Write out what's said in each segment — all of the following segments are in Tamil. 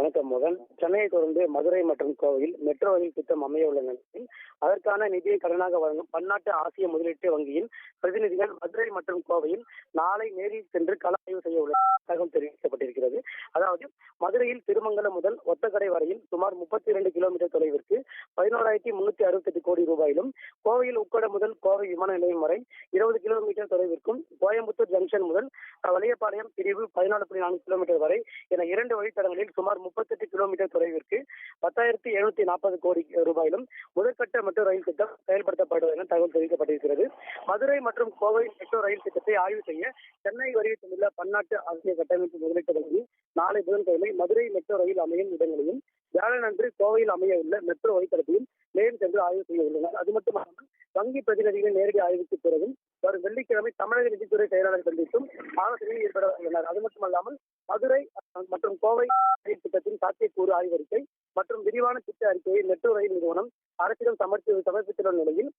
வணக்கம் மோகன். சென்னையை தொடர்ந்து மதுரை மற்றும் கோவையில் மெட்ரோ ரயில் திட்டம் அமைய உள்ள நிலையில் அதற்கான நிதியை கடனாக வழங்கும் பன்னாட்டு ஆசிய முதலீட்டு வங்கியின் பிரதிநிதிகள் மதுரை மற்றும் கோவையில் நாளை நேரில் சென்று கள ஆய்வு செய்ய உள்ளனர். தகவல் தெரிவிக்கப்பட்டிருக்கிறது. அதாவது மதுரையில் திருமங்கலம் முதல் ஒத்தக்கடை வரையில் சுமார் முப்பத்தி இரண்டு கிலோமீட்டர் தொலைவிற்கு பதினோராயிரத்தி முன்னூத்தி அறுபத்தெட்டு கோடி ரூபாயிலும் கோவையில் உக்கட முதல் கோவை விமான நிலையம் வரை இருபது கிலோமீட்டர் தொலைவிற்கும் கோயம்புத்தூர் ஜங்ஷன் முதல் வலையப்பாளையம் பிரிவு பதினாலு புள்ளி நான்கு கிலோமீட்டர் வரை என இரண்டு வழித்தடங்களில் சுமார் முப்பத்தெட்டு கிலோமீட்டர் தொலைவிற்கு பத்தாயிரத்தி எழுநூத்தி நாற்பது கோடி ரூபாயிலும் முதற்கட்ட மெட்ரோ ரயில் திட்டம் செயல்படுத்தப்படும் என தகவல் தெரிவிக்கப்பட்டிருக்கிறது. மதுரை மற்றும் கோவை மெட்ரோ ரயில் திட்டத்தை ஆய்வு செய்ய சென்னை வருகை தந்துள்ள பன்னாட்டு ஆசிரியர் கட்டமைப்பு முதலீட்டுகளையும் நாளை புதன்கிழமை மதுரை மெட்ரோ ரயில் அமையும் இடங்களையும் வியாழனன்று கோவையில் அமைய உள்ள மெட்ரோ வழித்தடத்தையும் நேரில் சென்று ஆய்வு செய்ய உள்ளனர். அது மட்டுமல்லாமல் வங்கி பிரதிநிதிகளின் நேரடி ஆய்வுக்கு பிறகும் வரும் வெள்ளிக்கிழமை தமிழக நிதித்துறை செயலாளர் சந்தித்தும் ஆலோசனையில் ஈடுபட உள்ளனர். அது மட்டுமல்லாமல் மதுரை மற்றும் கோவை ரயில் திட்டத்தின் சாத்தியக்கூறு ஆய்வறிக்கை மற்றும் விரிவான திட்ட அறிக்கையை மெட்ரோ ரயில் நிறுவனம் அரசிடம் சமர்ப்பி சமர்ப்பித்துள்ள நிலையில்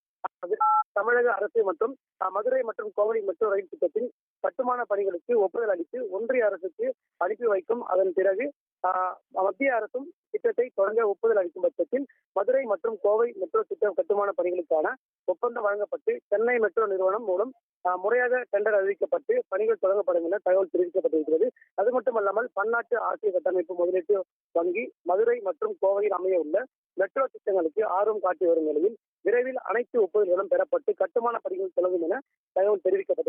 தமிழக அரசு மற்றும் மதுரை மற்றும் கோவை மெட்ரோ ரயில் திட்டத்தின் கட்டுமான பணிகளுக்கு ஒப்புதல் அளித்து ஒன்றிய அரசுக்கு அனுப்பி வைக்கும். அதன் பிறகு மத்திய அரசும் திட்டத்தை தொடங்க ஒப்புதல் அளிக்கும் பட்சத்தில் மதுரை மற்றும் கோவை மெட்ரோ திட்டம் கட்டுமான பணிகளுக்கான ஒப்பந்தம் வழங்கப்பட்டு சென்னை மெட்ரோ நிறுவனம் மூலம் முறையாக டெண்டர் அறிவிக்கப்பட்டு பணிகள் தொடங்கப்படும் என தகவல் தெரிவிக்கப்பட்டிருக்கிறது. அது மட்டுமல்லாமல் பன்னாட்டு ஆசிய கட்டமைப்பு முதலீட்டு வங்கி மதுரை மற்றும் கோவையில் அமைய உள்ள மெட்ரோ திட்டங்களுக்கு ஆர்வம் காட்டி வரும் நிலையில் விரைவில் அனைத்து ஒப்புதல்களும் பெறப்பட்டு கட்டுமான பணிகள் தொடங்கும் என தகவல் தெரிவிக்கப்பட்டது